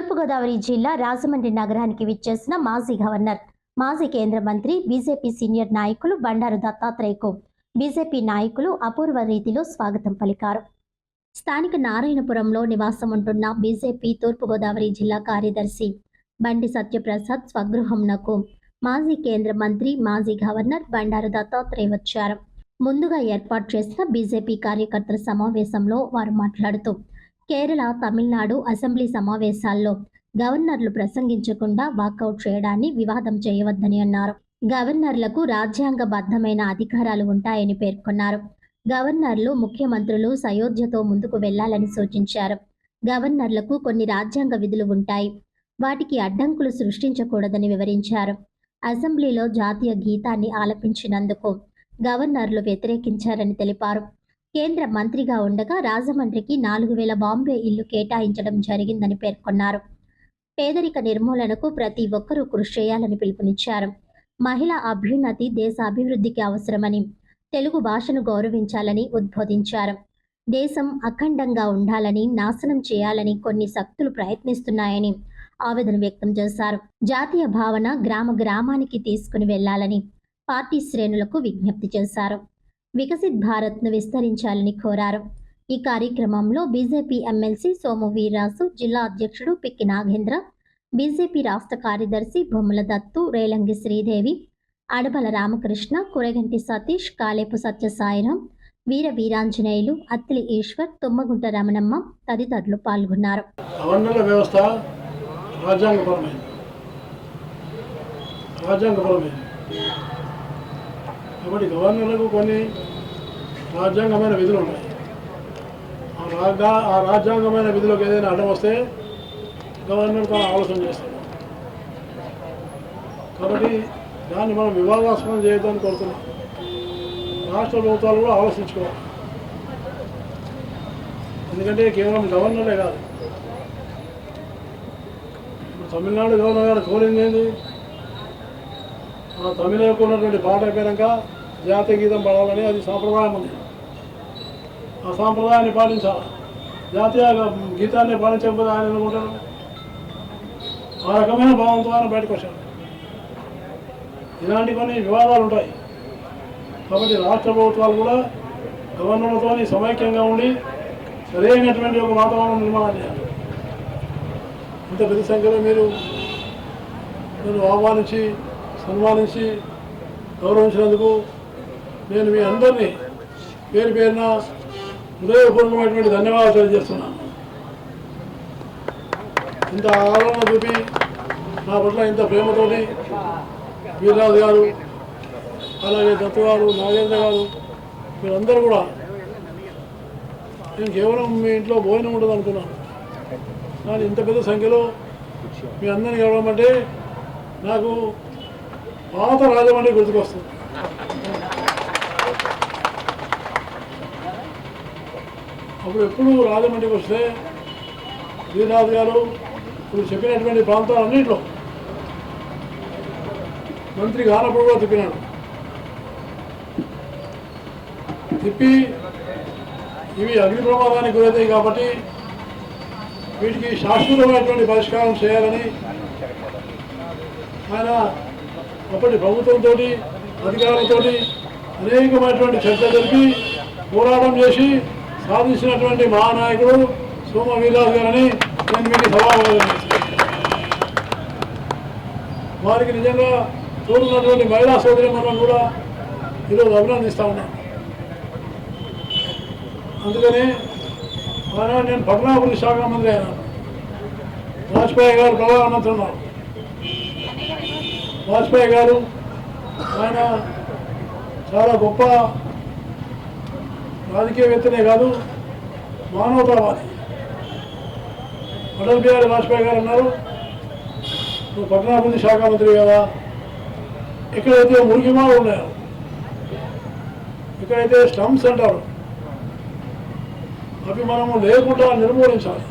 తూర్పుగోదావరి జిల్లా రాజమండ్రి నగరానికి విచ్చేసిన మాజీ గవర్నర్ మాజీ కేంద్ర మంత్రి బీజేపీ సీనియర్ నాయకులు బండారు దత్తాత్రేయకు బీజేపీ నాయకులు అపూర్వ రీతిలో స్వాగతం పలికారు. స్థానిక నారాయణపురంలో నివాసం ఉంటున్న బీజేపీ తూర్పుగోదావరి జిల్లా కార్యదర్శి బండి సత్యప్రసాద్ స్వగృహంనకు మాజీ కేంద్ర మంత్రి మాజీ గవర్నర్ బండారు దత్తాత్రేయ వచ్చారు. ముందుగా ఏర్పాటు చేసిన బీజేపీ కార్యకర్తల సమావేశంలో వారు మాట్లాడుతూ కేరళ తమిళనాడు అసెంబ్లీ సమావేశాల్లో గవర్నర్లు ప్రసంగించకుండా వాకౌట్ చేయడాన్ని వివాదం చేయవద్దని అన్నారు. గవర్నర్లకు రాజ్యాంగబద్ధమైన అధికారాలు ఉంటాయని పేర్కొన్నారు. గవర్నర్లు ముఖ్యమంత్రులు సయోధ్యతో ముందుకు వెళ్ళాలని సూచించారు. గవర్నర్లకు కొన్ని రాజ్యాంగ విధులు ఉంటాయి. వాటికి అడ్డంకులు సృష్టించకూడదని వివరించారు. అసెంబ్లీలో జాతీయ గీతాన్ని ఆలపించినందుకు గవర్నర్లు వ్యతిరేకించారని తెలిపారు. కేంద్ర మంత్రిగా ఉండగా రాజమండ్రికి నాలుగు వేల బాంబే ఇల్లు కేటాయించడం జరిగిందని పేర్కొన్నారు. పేదరిక నిర్మూలనకు ప్రతి ఒక్కరూ కృషి చేయాలని పిలుపునిచ్చారు. మహిళ అభ్యున్నతి దేశ అభివృద్ధికి అవసరమని తెలుగు భాషను గౌరవించాలని ఉద్బోధించారు. దేశం అఖండంగా ఉండాలని నాశనం చేయాలని కొన్ని శక్తులు ప్రయత్నిస్తున్నాయని ఆవేదన వ్యక్తం చేశారు. జాతీయ భావన గ్రామ గ్రామానికి తీసుకుని వెళ్ళాలని పార్టీ శ్రేణులకు విజ్ఞప్తి చేశారు. వికసిత్ భారత్ను విస్తరించాలని కోరారు. ఈ కార్యక్రమంలో బీజేపీ ఎమ్మెల్సీ సోము వీర్రాసు జిల్లా అధ్యక్షుడు పిక్కి నాగేంద్ర బీజేపీ రాష్ట్ర కార్యదర్శి బొమ్మల దత్తు రేలంగి శ్రీదేవి అడబల రామకృష్ణ కురగంటి సతీష్ కాలేపు సత్యసాయిరాం వీర వీరాంజనేయులు అత్తిలి ఈశ్వర్ తుమ్మగుంట రమణమ్మ తదితరులు పాల్గొన్నారు. గవర్నర్ల వ్యవస్థ రాజ్యాంగపరమైంది. కాబట్టి గవర్నర్లకు కొన్ని రాజ్యాంగమైన విధులు ఉన్నాయి. ఆ రాజ్యా ఆ రాజ్యాంగమైన విధులకు ఏదైనా అడ్డం వస్తే గవర్నర్ తన ఆలోచన చేస్తాడు. కాబట్టి దాన్ని మనం వివాదాస్పదం చేయొద్దని కోరుతున్నాం. రాష్ట్ర ప్రభుత్వాలు కూడా ఆలోచించుకోవాలి. ఎందుకంటే కేవలం గవర్నర్లే కాదు. ఇప్పుడు తమిళనాడు గవర్నర్ గారు కోరింది ఏంది? ఆ తమిళకు ఉన్నటువంటి పాట అయిపోయాక జాతీయ గీతం పాడాలని అది సాంప్రదాయం ఉంది. ఆ సాంప్రదాయాన్ని పాటించాలి? జాతీయ గీతాన్ని పాటించకపోతే ఆయన అనుకుంటారు ఆ రకమైన భావంతో ఆయన బయటకు వచ్చారు ఇలాంటి కొన్ని వివాదాలు ఉంటాయి. కాబట్టి రాష్ట్ర ప్రభుత్వాలు కూడా గవర్నర్లతో సమైక్యంగా ఉండి సరైనటువంటి ఒక వాతావరణం నిర్మాణం చేయాలి. ఇంత పెద్ద సంఖ్యలో మీరు నన్ను ఆహ్వానించి సన్మానించి గౌరవించినందుకు నేను మీ అందరినీ పేరు పేరున హృదయపూర్వకమైనటువంటి ధన్యవాదాలు తెలియజేస్తున్నాను. ఇంత ఆదరణ చూపి నా పట్ల ఇంత ప్రేమతోటి వీర్రాజు గారు అలాగే దత్తు గారు నాగేంద్ర గారు మీరందరూ కూడా నేను కేవలం మీ ఇంట్లో భోజనం ఉండదు అనుకున్నాను. కానీ ఇంత పెద్ద సంఖ్యలో మీ అందరిని కలవమంటే నాకు పాత రాజమండ్రి గుర్తుకొస్తుంది. అప్పుడు ఎప్పుడు రాజమండ్రికి వస్తే శ్రీనాథ్ గారు ఇప్పుడు చెప్పినటువంటి ప్రాంతాలన్నింటిలో మంత్రి కానప్పుడు కూడా తిప్పినాడు. తిప్పి ఇవి అగ్ని ప్రమాదానికి గురవుతాయి కాబట్టి వీటికి శాశ్వతమైనటువంటి పరిష్కారం చేయాలని ఆయన అప్పటి ప్రభుత్వంతో అధికారులతో అనేకమైనటువంటి చర్చ జరిపి పోరాటం చేసి సాధించినటువంటి మహానాయకుడు సోమ వీరాజు గారని నేను మీకు సభాపతి వారికి నిజంగా తోడున్నటువంటి మహిళా సోదరి మనం కూడా ఈరోజు అభినందిస్తూ ఉన్నాను. అందుకని నేను పట్టణాభివృద్ధి శాఖ మంత్రి అయినా వాజ్పేయి గారు ప్రభావం ఉన్నారు. వాజ్పేయి గారు ఆయన చాలా గొప్ప రాజకీయవేత్తనే కాదు మానవతావాది. అటల్ బిహారీ వాజ్పేయి గారు అన్నారు నువ్వు పట్టణాభివృద్ధి శాఖ మంత్రి కదా. ఎక్కడైతే మురికిమాలు ఉన్నాయో ఎక్కడైతే స్టమ్స్ అంటారు అవి మనము లేకుండా నిర్మూలించాలి.